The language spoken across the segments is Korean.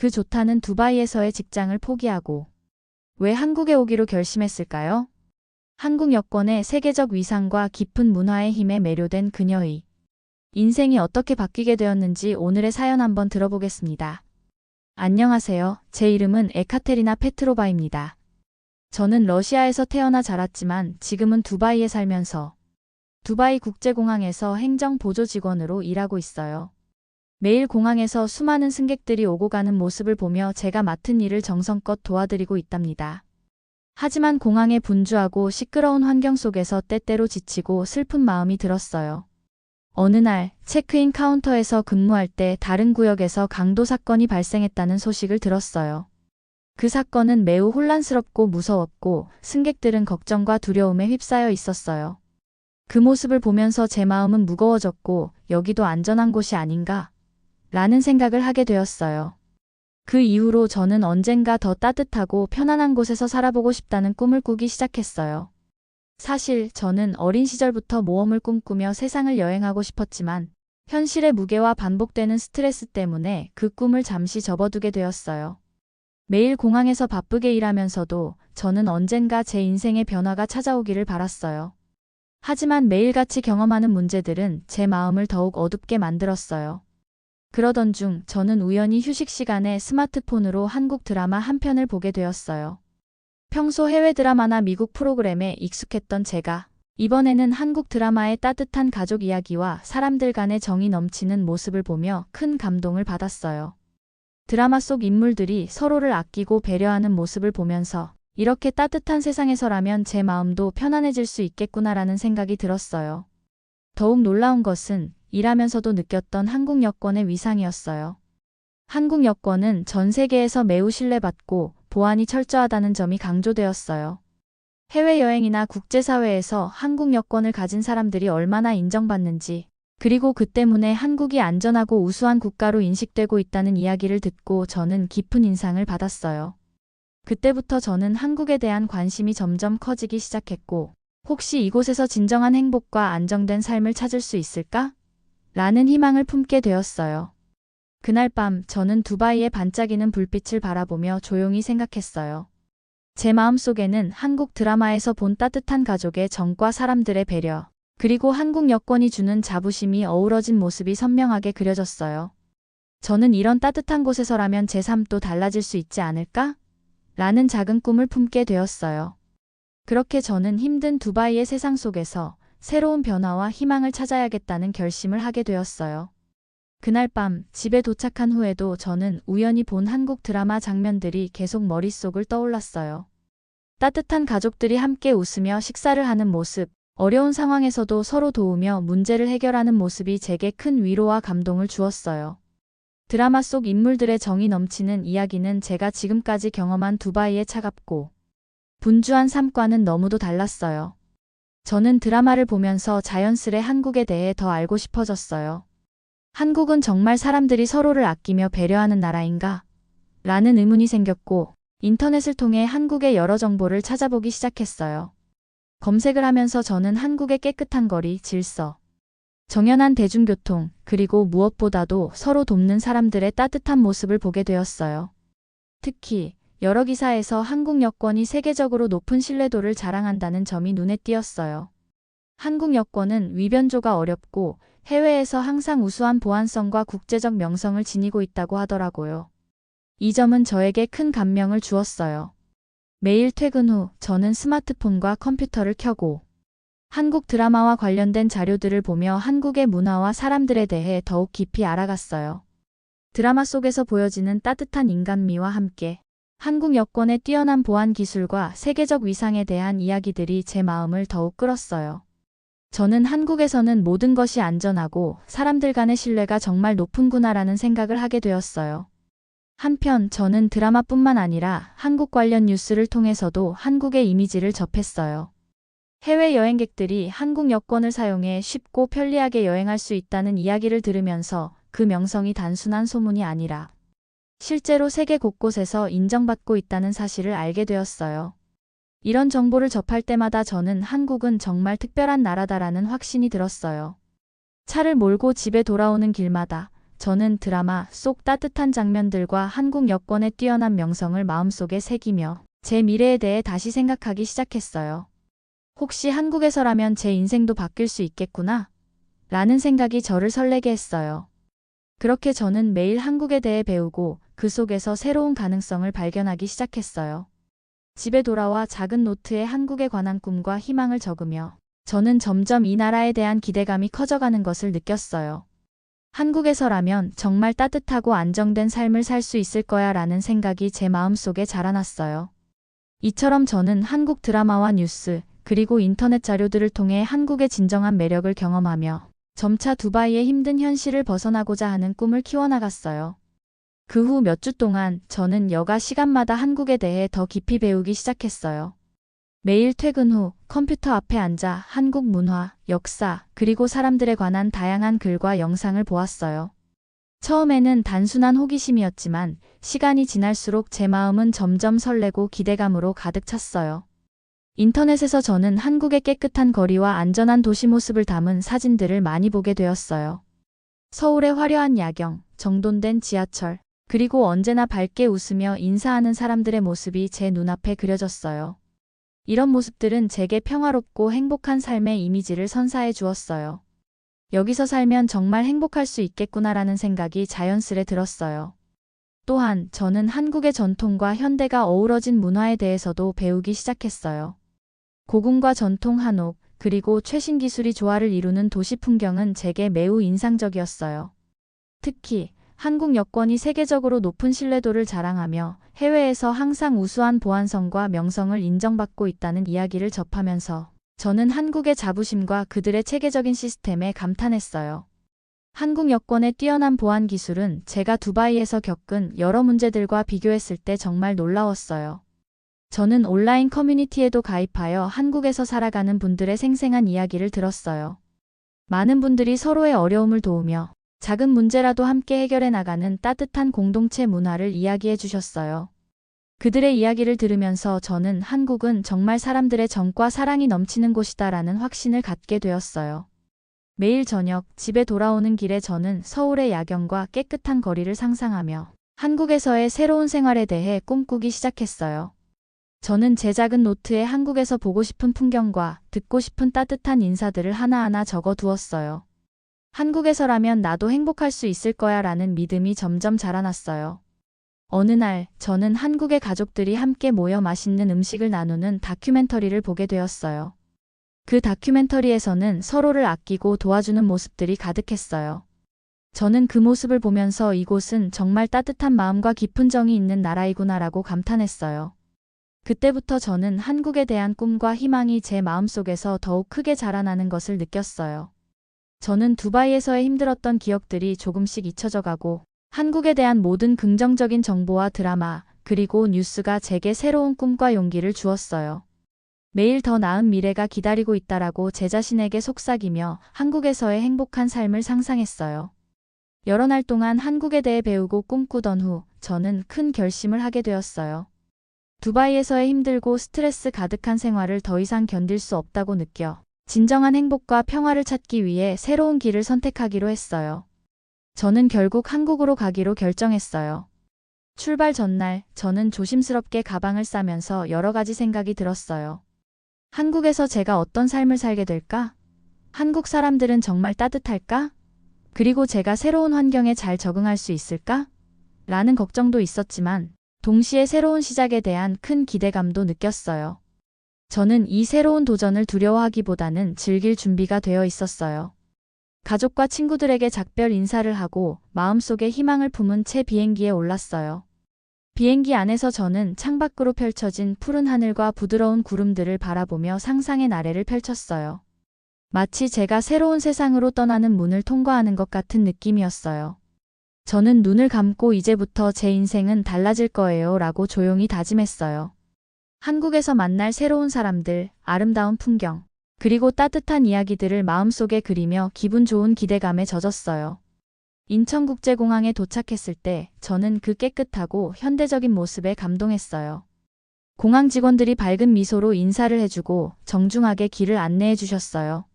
그 좋다는 두바이에서의 직장을 포기하고 왜 한국에 오기로 결심했을까요? 한국 여권의 세계적 위상과 깊은 문화의 힘에 매료된 그녀의 인생이 어떻게 바뀌게 되었는지 오늘의 사연 한번 들어보겠습니다. 안녕하세요. 제 이름은 에카테리나 페트로바입니다. 저는 러시아에서 태어나 자랐지만 지금은 두바이에 살면서 두바이 국제공항에서 행정보조 직원으로 일하고 있어요. 매일 공항에서 수많은 승객들이 오고 가는 모습을 보며 제가 맡은 일을 정성껏 도와드리고 있답니다. 하지만 공항의 분주하고 시끄러운 환경 속에서 때때로 지치고 슬픈 마음이 들었어요. 어느 날 체크인 카운터에서 근무할 때 다른 구역에서 강도 사건이 발생했다는 소식을 들었어요. 그 사건은 매우 혼란스럽고 무서웠고 승객들은 걱정과 두려움에 휩싸여 있었어요. 그 모습을 보면서 제 마음은 무거워졌고 여기도 안전한 곳이 아닌가? 라는 생각을 하게 되었어요. 그 이후로 저는 언젠가 더 따뜻하고 편안한 곳에서 살아보고 싶다는 꿈을 꾸기 시작했어요. 사실 저는 어린 시절부터 모험을 꿈꾸며 세상을 여행하고 싶었지만 현실의 무게와 반복되는 스트레스 때문에 그 꿈을 잠시 접어두게 되었어요. 매일 공항에서 바쁘게 일하면서도 저는 언젠가 제 인생의 변화가 찾아오기를 바랐어요. 하지만 매일같이 경험하는 문제들은 제 마음을 더욱 어둡게 만들었어요. 그러던 중 저는 우연히 휴식 시간에 스마트폰으로 한국 드라마 한 편을 보게 되었어요. 평소 해외 드라마나 미국 프로그램에 익숙했던 제가 이번에는 한국 드라마의 따뜻한 가족 이야기와 사람들 간의 정이 넘치는 모습을 보며 큰 감동을 받았어요. 드라마 속 인물들이 서로를 아끼고 배려하는 모습을 보면서 이렇게 따뜻한 세상에서라면 제 마음도 편안해질 수 있겠구나라는 생각이 들었어요. 더욱 놀라운 것은 일하면서도 느꼈던 한국 여권의 위상이었어요. 한국 여권은 전 세계에서 매우 신뢰받고 보안이 철저하다는 점이 강조되었어요. 해외여행이나 국제사회에서 한국 여권을 가진 사람들이 얼마나 인정받는지, 그리고 그 때문에 한국이 안전하고 우수한 국가로 인식되고 있다는 이야기를 듣고 저는 깊은 인상을 받았어요. 그때부터 저는 한국에 대한 관심이 점점 커지기 시작했고, 혹시 이곳에서 진정한 행복과 안정된 삶을 찾을 수 있을까? 라는 희망을 품게 되었어요. 그날 밤 저는 두바이의 반짝이는 불빛을 바라보며 조용히 생각했어요. 제 마음속에는 한국 드라마에서 본 따뜻한 가족의 정과 사람들의 배려, 그리고 한국 여권이 주는 자부심이 어우러진 모습이 선명하게 그려졌어요. 저는 이런 따뜻한 곳에서라면 제 삶도 달라질 수 있지 않을까? 라는 작은 꿈을 품게 되었어요. 그렇게 저는 힘든 두바이의 세상 속에서 새로운 변화와 희망을 찾아야겠다는 결심을 하게 되었어요. 그날 밤 집에 도착한 후에도 저는 우연히 본 한국 드라마 장면들이 계속 머릿속을 떠올랐어요. 따뜻한 가족들이 함께 웃으며 식사를 하는 모습, 어려운 상황에서도 서로 도우며 문제를 해결하는 모습이 제게 큰 위로와 감동을 주었어요. 드라마 속 인물들의 정이 넘치는 이야기는 제가 지금까지 경험한 두바이의 차갑고 분주한 삶과는 너무도 달랐어요. 저는 드라마를 보면서 자연스레 한국에 대해 더 알고 싶어졌어요. 한국은 정말 사람들이 서로를 아끼며 배려하는 나라인가? 라는 의문이 생겼고 인터넷을 통해 한국의 여러 정보를 찾아보기 시작했어요. 검색을 하면서 저는 한국의 깨끗한 거리, 질서, 정연한 대중교통, 그리고 무엇보다도 서로 돕는 사람들의 따뜻한 모습을 보게 되었어요. 특히 여러 기사에서 한국 여권이 세계적으로 높은 신뢰도를 자랑한다는 점이 눈에 띄었어요. 한국 여권은 위변조가 어렵고 해외에서 항상 우수한 보안성과 국제적 명성을 지니고 있다고 하더라고요. 이 점은 저에게 큰 감명을 주었어요. 매일 퇴근 후 저는 스마트폰과 컴퓨터를 켜고 한국 드라마와 관련된 자료들을 보며 한국의 문화와 사람들에 대해 더욱 깊이 알아갔어요. 드라마 속에서 보여지는 따뜻한 인간미와 함께 한국 여권의 뛰어난 보안 기술과 세계적 위상에 대한 이야기들이 제 마음을 더욱 끌었어요. 저는 한국에서는 모든 것이 안전하고 사람들 간의 신뢰가 정말 높은구나라는 생각을 하게 되었어요. 한편 저는 드라마뿐만 아니라 한국 관련 뉴스를 통해서도 한국의 이미지를 접했어요. 해외 여행객들이 한국 여권을 사용해 쉽고 편리하게 여행할 수 있다는 이야기를 들으면서 그 명성이 단순한 소문이 아니라 실제로 세계 곳곳에서 인정받고 있다는 사실을 알게 되었어요. 이런 정보를 접할 때마다 저는 한국은 정말 특별한 나라다라는 확신이 들었어요. 차를 몰고 집에 돌아오는 길마다 저는 드라마 속 따뜻한 장면들과 한국 여권의 뛰어난 명성을 마음속에 새기며 제 미래에 대해 다시 생각하기 시작했어요. 혹시 한국에서라면 제 인생도 바뀔 수 있겠구나? 라는 생각이 저를 설레게 했어요. 그렇게 저는 매일 한국에 대해 배우고 그 속에서 새로운 가능성을 발견하기 시작했어요. 집에 돌아와 작은 노트에 한국에 관한 꿈과 희망을 적으며 저는 점점 이 나라에 대한 기대감이 커져가는 것을 느꼈어요. 한국에서라면 정말 따뜻하고 안정된 삶을 살 수 있을 거야 라는 생각이 제 마음속에 자라났어요. 이처럼 저는 한국 드라마와 뉴스, 그리고 인터넷 자료들을 통해 한국의 진정한 매력을 경험하며 점차 두바이의 힘든 현실을 벗어나고자 하는 꿈을 키워나갔어요. 그 후 몇 주 동안 저는 여가 시간마다 한국에 대해 더 깊이 배우기 시작했어요. 매일 퇴근 후 컴퓨터 앞에 앉아 한국 문화, 역사, 그리고 사람들에 관한 다양한 글과 영상을 보았어요. 처음에는 단순한 호기심이었지만 시간이 지날수록 제 마음은 점점 설레고 기대감으로 가득 찼어요. 인터넷에서 저는 한국의 깨끗한 거리와 안전한 도시 모습을 담은 사진들을 많이 보게 되었어요. 서울의 화려한 야경, 정돈된 지하철, 그리고 언제나 밝게 웃으며 인사하는 사람들의 모습이 제 눈앞에 그려졌어요. 이런 모습들은 제게 평화롭고 행복한 삶의 이미지를 선사해 주었어요. 여기서 살면 정말 행복할 수 있겠구나라는 생각이 자연스레 들었어요. 또한 저는 한국의 전통과 현대가 어우러진 문화에 대해서도 배우기 시작했어요. 고궁과 전통 한옥, 그리고 최신 기술이 조화를 이루는 도시 풍경은 제게 매우 인상적이었어요. 특히 한국 여권이 세계적으로 높은 신뢰도를 자랑하며 해외에서 항상 우수한 보안성과 명성을 인정받고 있다는 이야기를 접하면서 저는 한국의 자부심과 그들의 체계적인 시스템에 감탄했어요. 한국 여권의 뛰어난 보안 기술은 제가 두바이에서 겪은 여러 문제들과 비교했을 때 정말 놀라웠어요. 저는 온라인 커뮤니티에도 가입하여 한국에서 살아가는 분들의 생생한 이야기를 들었어요. 많은 분들이 서로의 어려움을 도우며 작은 문제라도 함께 해결해 나가는 따뜻한 공동체 문화를 이야기해 주셨어요. 그들의 이야기를 들으면서 저는 한국은 정말 사람들의 정과 사랑이 넘치는 곳이다라는 확신을 갖게 되었어요. 매일 저녁 집에 돌아오는 길에 저는 서울의 야경과 깨끗한 거리를 상상하며 한국에서의 새로운 생활에 대해 꿈꾸기 시작했어요. 저는 제 작은 노트에 한국에서 보고 싶은 풍경과 듣고 싶은 따뜻한 인사들을 하나하나 적어 두었어요. 한국에서라면 나도 행복할 수 있을 거야 라는 믿음이 점점 자라났어요. 어느 날 저는 한국의 가족들이 함께 모여 맛있는 음식을 나누는 다큐멘터리를 보게 되었어요. 그 다큐멘터리에서는 서로를 아끼고 도와주는 모습들이 가득했어요. 저는 그 모습을 보면서 이곳은 정말 따뜻한 마음과 깊은 정이 있는 나라이구나라고 감탄했어요. 그때부터 저는 한국에 대한 꿈과 희망이 제 마음속에서 더욱 크게 자라나는 것을 느꼈어요. 저는 두바이에서의 힘들었던 기억들이 조금씩 잊혀져 가고 한국에 대한 모든 긍정적인 정보와 드라마, 그리고 뉴스가 제게 새로운 꿈과 용기를 주었어요. 매일 더 나은 미래가 기다리고 있다라고 제 자신에게 속삭이며 한국에서의 행복한 삶을 상상했어요. 여러 날 동안 한국에 대해 배우고 꿈꾸던 후 저는 큰 결심을 하게 되었어요. 두바이에서의 힘들고 스트레스 가득한 생활을 더 이상 견딜 수 없다고 느껴 진정한 행복과 평화를 찾기 위해 새로운 길을 선택하기로 했어요. 저는 결국 한국으로 가기로 결정했어요. 출발 전날 저는 조심스럽게 가방을 싸면서 여러 가지 생각이 들었어요. 한국에서 제가 어떤 삶을 살게 될까? 한국 사람들은 정말 따뜻할까? 그리고 제가 새로운 환경에 잘 적응할 수 있을까? 라는 걱정도 있었지만 동시에 새로운 시작에 대한 큰 기대감도 느꼈어요. 저는 이 새로운 도전을 두려워하기보다는 즐길 준비가 되어 있었어요. 가족과 친구들에게 작별 인사를 하고 마음속에 희망을 품은 채 비행기에 올랐어요. 비행기 안에서 저는 창밖으로 펼쳐진 푸른 하늘과 부드러운 구름들을 바라보며 상상의 나래를 펼쳤어요. 마치 제가 새로운 세상으로 떠나는 문을 통과하는 것 같은 느낌이었어요. 저는 눈을 감고 이제부터 제 인생은 달라질 거예요 라고 조용히 다짐했어요. 한국에서 만날 새로운 사람들, 아름다운 풍경, 그리고 따뜻한 이야기들을 마음속에 그리며 기분 좋은 기대감에 젖었어요. 인천국제공항에 도착했을 때 저는 그 깨끗하고 현대적인 모습에 감동했어요. 공항 직원들이 밝은 미소로 인사를 해주고 정중하게 길을 안내해 주셨어요.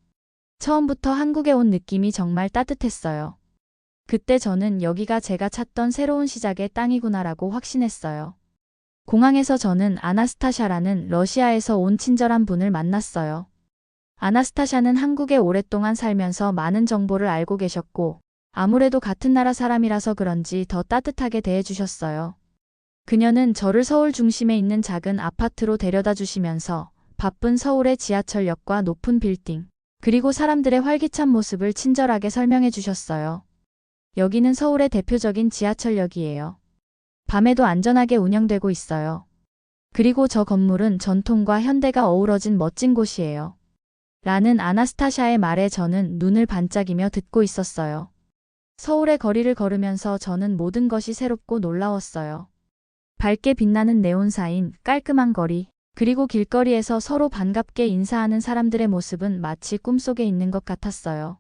처음부터 한국에 온 느낌이 정말 따뜻했어요. 그때 저는 여기가 제가 찾던 새로운 시작의 땅이구나라고 확신했어요. 공항에서 저는 아나스타샤라는 러시아에서 온 친절한 분을 만났어요. 아나스타샤는 한국에 오랫동안 살면서 많은 정보를 알고 계셨고, 아무래도 같은 나라 사람이라서 그런지 더 따뜻하게 대해주셨어요. 그녀는 저를 서울 중심에 있는 작은 아파트로 데려다 주시면서 바쁜 서울의 지하철역과 높은 빌딩, 그리고 사람들의 활기찬 모습을 친절하게 설명해 주셨어요. 여기는 서울의 대표적인 지하철역이에요. 밤에도 안전하게 운영되고 있어요. 그리고 저 건물은 전통과 현대가 어우러진 멋진 곳이에요. 라는 아나스타샤의 말에 저는 눈을 반짝이며 듣고 있었어요. 서울의 거리를 걸으면서 저는 모든 것이 새롭고 놀라웠어요. 밝게 빛나는 네온사인 깔끔한 거리, 그리고 길거리에서 서로 반갑게 인사하는 사람들의 모습은 마치 꿈속에 있는 것 같았어요.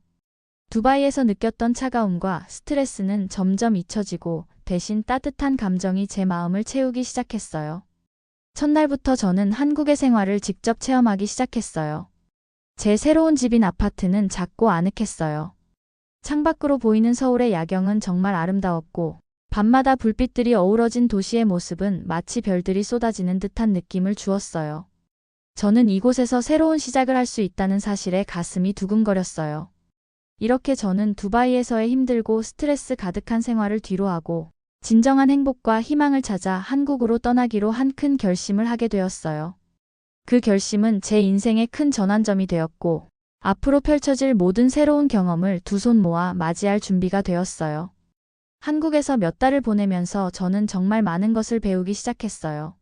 두바이에서 느꼈던 차가움과 스트레스는 점점 잊혀지고 대신 따뜻한 감정이 제 마음을 채우기 시작했어요. 첫날부터 저는 한국의 생활을 직접 체험하기 시작했어요. 제 새로운 집인 아파트는 작고 아늑했어요. 창밖으로 보이는 서울의 야경은 정말 아름다웠고 밤마다 불빛들이 어우러진 도시의 모습은 마치 별들이 쏟아지는 듯한 느낌을 주었어요. 저는 이곳에서 새로운 시작을 할 수 있다는 사실에 가슴이 두근거렸어요. 이렇게 저는 두바이에서의 힘들고 스트레스 가득한 생활을 뒤로하고 진정한 행복과 희망을 찾아 한국으로 떠나기로 한 큰 결심을 하게 되었어요. 그 결심은 제 인생의 큰 전환점이 되었고 앞으로 펼쳐질 모든 새로운 경험을 두 손 모아 맞이할 준비가 되었어요. 한국에서 몇 달을 보내면서 저는 정말 많은 것을 배우기 시작했어요.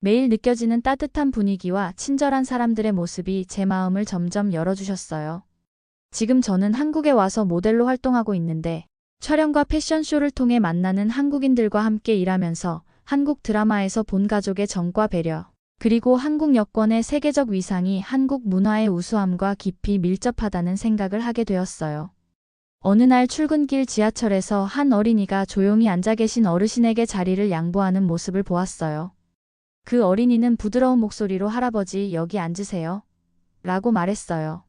매일 느껴지는 따뜻한 분위기와 친절한 사람들의 모습이 제 마음을 점점 열어주셨어요. 지금 저는 한국에 와서 모델로 활동하고 있는데 촬영과 패션쇼를 통해 만나는 한국인들과 함께 일하면서 한국 드라마에서 본 가족의 정과 배려, 그리고 한국 여권의 세계적 위상이 한국 문화의 우수함과 깊이 밀접하다는 생각을 하게 되었어요. 어느 날 출근길 지하철에서 한 어린이가 조용히 앉아 계신 어르신에게 자리를 양보하는 모습을 보았어요. 그 어린이는 부드러운 목소리로 할아버지 여기 앉으세요. 라고 말했어요.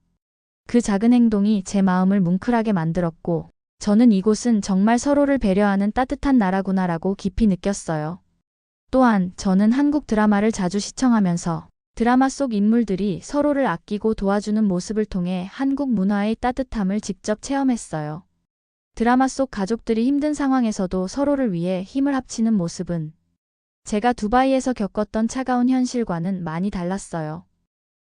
그 작은 행동이 제 마음을 뭉클하게 만들었고, 저는 이곳은 정말 서로를 배려하는 따뜻한 나라구나라고 깊이 느꼈어요. 또한 저는 한국 드라마를 자주 시청하면서 드라마 속 인물들이 서로를 아끼고 도와주는 모습을 통해 한국 문화의 따뜻함을 직접 체험했어요. 드라마 속 가족들이 힘든 상황에서도 서로를 위해 힘을 합치는 모습은 제가 두바이에서 겪었던 차가운 현실과는 많이 달랐어요.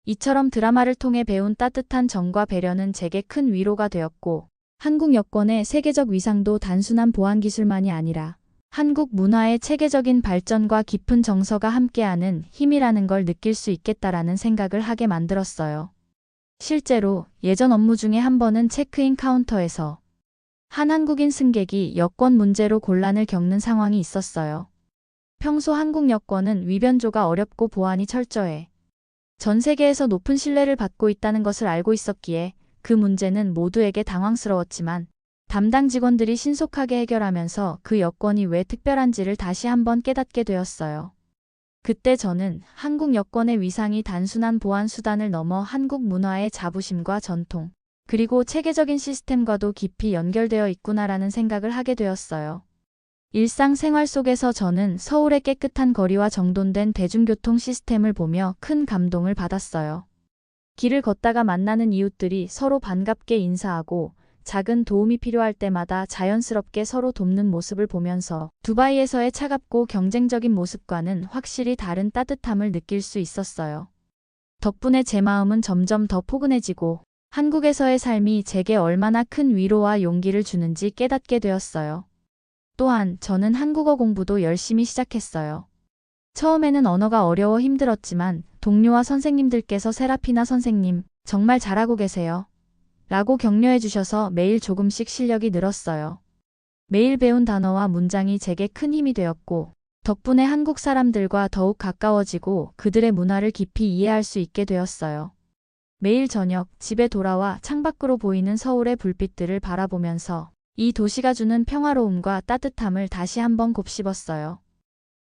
이처럼 드라마를 통해 배운 따뜻한 정과 배려는 제게 큰 위로가 되었고, 한국 여권의 세계적 위상도 단순한 보안 기술만이 아니라 한국 문화의 체계적인 발전과 깊은 정서가 함께하는 힘이라는 걸 느낄 수 있겠다라는 생각을 하게 만들었어요. 실제로 예전 업무 중에 한 번은 체크인 카운터에서 한 한국인 승객이 여권 문제로 곤란을 겪는 상황이 있었어요. 평소 한국 여권은 위변조가 어렵고 보안이 철저해 전 세계에서 높은 신뢰를 받고 있다는 것을 알고 있었기에 그 문제는 모두에게 당황스러웠지만 담당 직원들이 신속하게 해결하면서 그 여권이 왜 특별한지를 다시 한번 깨닫게 되었어요. 그때 저는 한국 여권의 위상이 단순한 보안 수단을 넘어 한국 문화의 자부심과 전통, 그리고 체계적인 시스템과도 깊이 연결되어 있구나라는 생각을 하게 되었어요. 일상 생활 속에서 저는 서울의 깨끗한 거리와 정돈된 대중교통 시스템을 보며 큰 감동을 받았어요. 길을 걷다가 만나는 이웃들이 서로 반갑게 인사하고 작은 도움이 필요할 때마다 자연스럽게 서로 돕는 모습을 보면서 두바이에서의 차갑고 경쟁적인 모습과는 확실히 다른 따뜻함을 느낄 수 있었어요. 덕분에 제 마음은 점점 더 포근해지고 한국에서의 삶이 제게 얼마나 큰 위로와 용기를 주는지 깨닫게 되었어요. 또한 저는 한국어 공부도 열심히 시작했어요. 처음에는 언어가 어려워 힘들었지만 동료와 선생님들께서 세라피나 선생님, 정말 잘하고 계세요. 라고 격려해 주셔서 매일 조금씩 실력이 늘었어요. 매일 배운 단어와 문장이 제게 큰 힘이 되었고, 덕분에 한국 사람들과 더욱 가까워지고 그들의 문화를 깊이 이해할 수 있게 되었어요. 매일 저녁 집에 돌아와 창밖으로 보이는 서울의 불빛들을 바라보면서 이 도시가 주는 평화로움과 따뜻함을 다시 한번 곱씹었어요.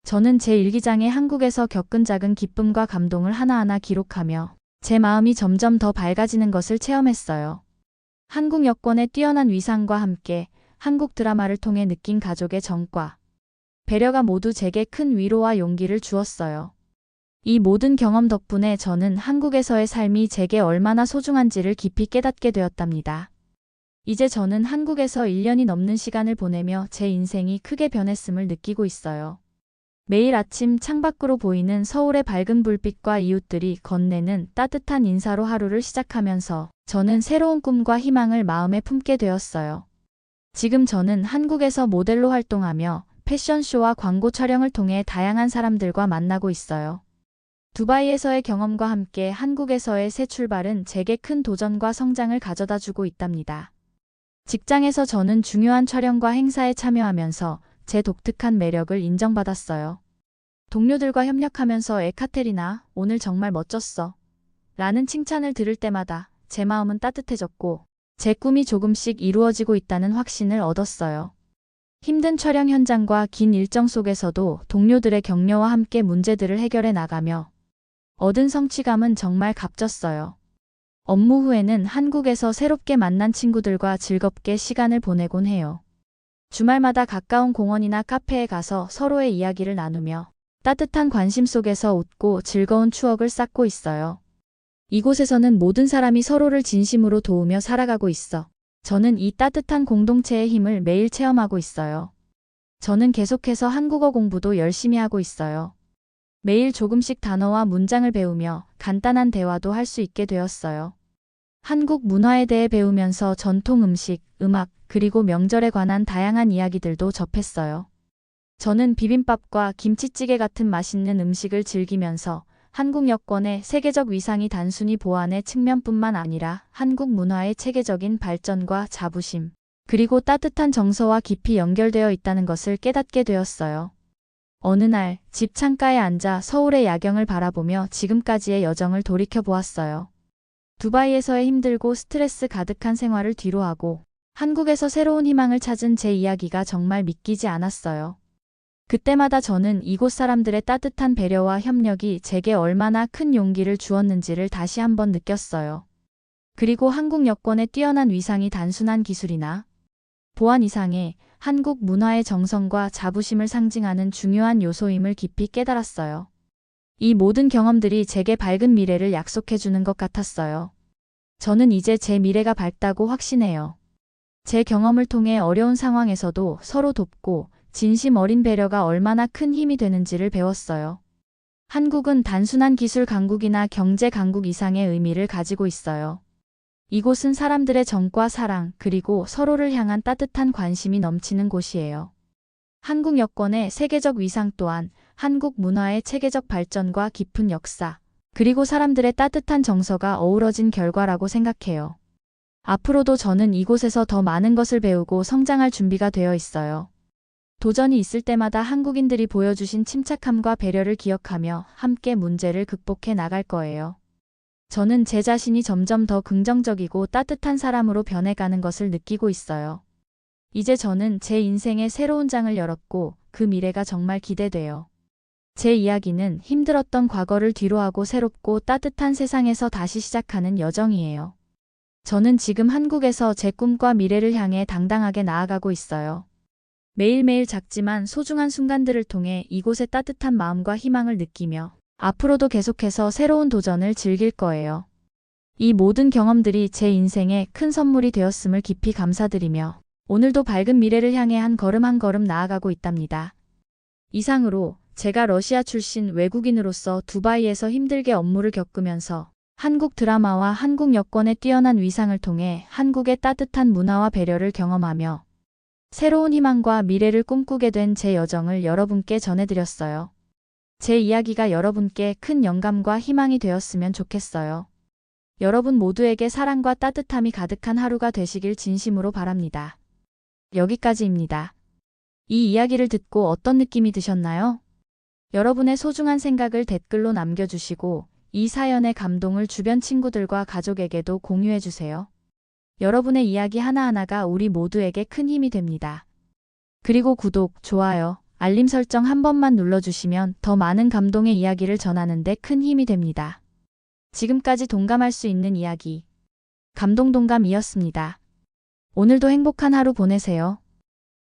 저는 제 일기장에 한국에서 겪은 작은 기쁨과 감동을 하나하나 기록하며 제 마음이 점점 더 밝아지는 것을 체험했어요. 한국 여권의 뛰어난 위상과 함께 한국 드라마를 통해 느낀 가족의 정과 배려가 모두 제게 큰 위로와 용기를 주었어요. 이 모든 경험 덕분에 저는 한국에서의 삶이 제게 얼마나 소중한지를 깊이 깨닫게 되었답니다. 이제 저는 한국에서 1년이 넘는 시간을 보내며 제 인생이 크게 변했음을 느끼고 있어요. 매일 아침 창밖으로 보이는 서울의 밝은 불빛과 이웃들이 건네는 따뜻한 인사로 하루를 시작하면서 저는 새로운 꿈과 희망을 마음에 품게 되었어요. 지금 저는 한국에서 모델로 활동하며 패션쇼와 광고 촬영을 통해 다양한 사람들과 만나고 있어요. 두바이에서의 경험과 함께 한국에서의 새 출발은 제게 큰 도전과 성장을 가져다 주고 있답니다. 직장에서 저는 중요한 촬영과 행사에 참여하면서 제 독특한 매력을 인정받았어요. 동료들과 협력하면서 에카테리나, 오늘 정말 멋졌어. 라는 칭찬을 들을 때마다 제 마음은 따뜻해졌고, 제 꿈이 조금씩 이루어지고 있다는 확신을 얻었어요. 힘든 촬영 현장과 긴 일정 속에서도 동료들의 격려와 함께 문제들을 해결해 나가며 얻은 성취감은 정말 값졌어요. 업무 후에는 한국에서 새롭게 만난 친구들과 즐겁게 시간을 보내곤 해요. 주말마다 가까운 공원이나 카페에 가서 서로의 이야기를 나누며 따뜻한 관심 속에서 웃고 즐거운 추억을 쌓고 있어요. 이곳에서는 모든 사람이 서로를 진심으로 도우며 살아가고 있어. 저는 이 따뜻한 공동체의 힘을 매일 체험하고 있어요. 저는 계속해서 한국어 공부도 열심히 하고 있어요. 매일 조금씩 단어와 문장을 배우며 간단한 대화도 할 수 있게 되었어요. 한국 문화에 대해 배우면서 전통 음식, 음악, 그리고 명절에 관한 다양한 이야기들도 접했어요. 저는 비빔밥과 김치찌개 같은 맛있는 음식을 즐기면서 한국 여권의 세계적 위상이 단순히 보안의 측면뿐만 아니라 한국 문화의 체계적인 발전과 자부심, 그리고 따뜻한 정서와 깊이 연결되어 있다는 것을 깨닫게 되었어요. 어느 날 집 창가에 앉아 서울의 야경을 바라보며 지금까지의 여정을 돌이켜 보았어요. 두바이에서의 힘들고 스트레스 가득한 생활을 뒤로하고 한국에서 새로운 희망을 찾은 제 이야기가 정말 믿기지 않았어요. 그때마다 저는 이곳 사람들의 따뜻한 배려와 협력이 제게 얼마나 큰 용기를 주었는지를 다시 한번 느꼈어요. 그리고 한국 여권의 뛰어난 위상이 단순한 기술이나 보안 이상의 한국 문화의 정성과 자부심을 상징하는 중요한 요소임을 깊이 깨달았어요. 이 모든 경험들이 제게 밝은 미래를 약속해 주는 것 같았어요. 저는 이제 제 미래가 밝다고 확신해요. 제 경험을 통해 어려운 상황에서도 서로 돕고 진심 어린 배려가 얼마나 큰 힘이 되는지를 배웠어요. 한국은 단순한 기술 강국이나 경제 강국 이상의 의미를 가지고 있어요. 이곳은 사람들의 정과 사랑, 그리고 서로를 향한 따뜻한 관심이 넘치는 곳이에요. 한국 여권의 세계적 위상 또한 한국 문화의 체계적 발전과 깊은 역사, 그리고 사람들의 따뜻한 정서가 어우러진 결과라고 생각해요. 앞으로도 저는 이곳에서 더 많은 것을 배우고 성장할 준비가 되어 있어요. 도전이 있을 때마다 한국인들이 보여주신 침착함과 배려를 기억하며 함께 문제를 극복해 나갈 거예요. 저는 제 자신이 점점 더 긍정적이고 따뜻한 사람으로 변해가는 것을 느끼고 있어요. 이제 저는 제 인생의 새로운 장을 열었고 그 미래가 정말 기대돼요. 제 이야기는 힘들었던 과거를 뒤로하고 새롭고 따뜻한 세상에서 다시 시작하는 여정이에요. 저는 지금 한국에서 제 꿈과 미래를 향해 당당하게 나아가고 있어요. 매일매일 작지만 소중한 순간들을 통해 이곳의 따뜻한 마음과 희망을 느끼며 앞으로도 계속해서 새로운 도전을 즐길 거예요. 이 모든 경험들이 제 인생에 큰 선물이 되었음을 깊이 감사드리며 오늘도 밝은 미래를 향해 한 걸음 한 걸음 나아가고 있답니다. 이상으로 제가 러시아 출신 외국인으로서 두바이에서 힘들게 업무를 겪으면서 한국 드라마와 한국 여권의 뛰어난 위상을 통해 한국의 따뜻한 문화와 배려를 경험하며 새로운 희망과 미래를 꿈꾸게 된 제 여정을 여러분께 전해드렸어요. 제 이야기가 여러분께 큰 영감과 희망이 되었으면 좋겠어요. 여러분 모두에게 사랑과 따뜻함이 가득한 하루가 되시길 진심으로 바랍니다. 여기까지입니다. 이 이야기를 듣고 어떤 느낌이 드셨나요? 여러분의 소중한 생각을 댓글로 남겨주시고 이 사연의 감동을 주변 친구들과 가족에게도 공유해주세요. 여러분의 이야기 하나하나가 우리 모두에게 큰 힘이 됩니다. 그리고 구독, 좋아요, 알림 설정 한 번만 눌러주시면 더 많은 감동의 이야기를 전하는데 큰 힘이 됩니다. 지금까지 동감할 수 있는 이야기. 감동동감이었습니다. 오늘도 행복한 하루 보내세요.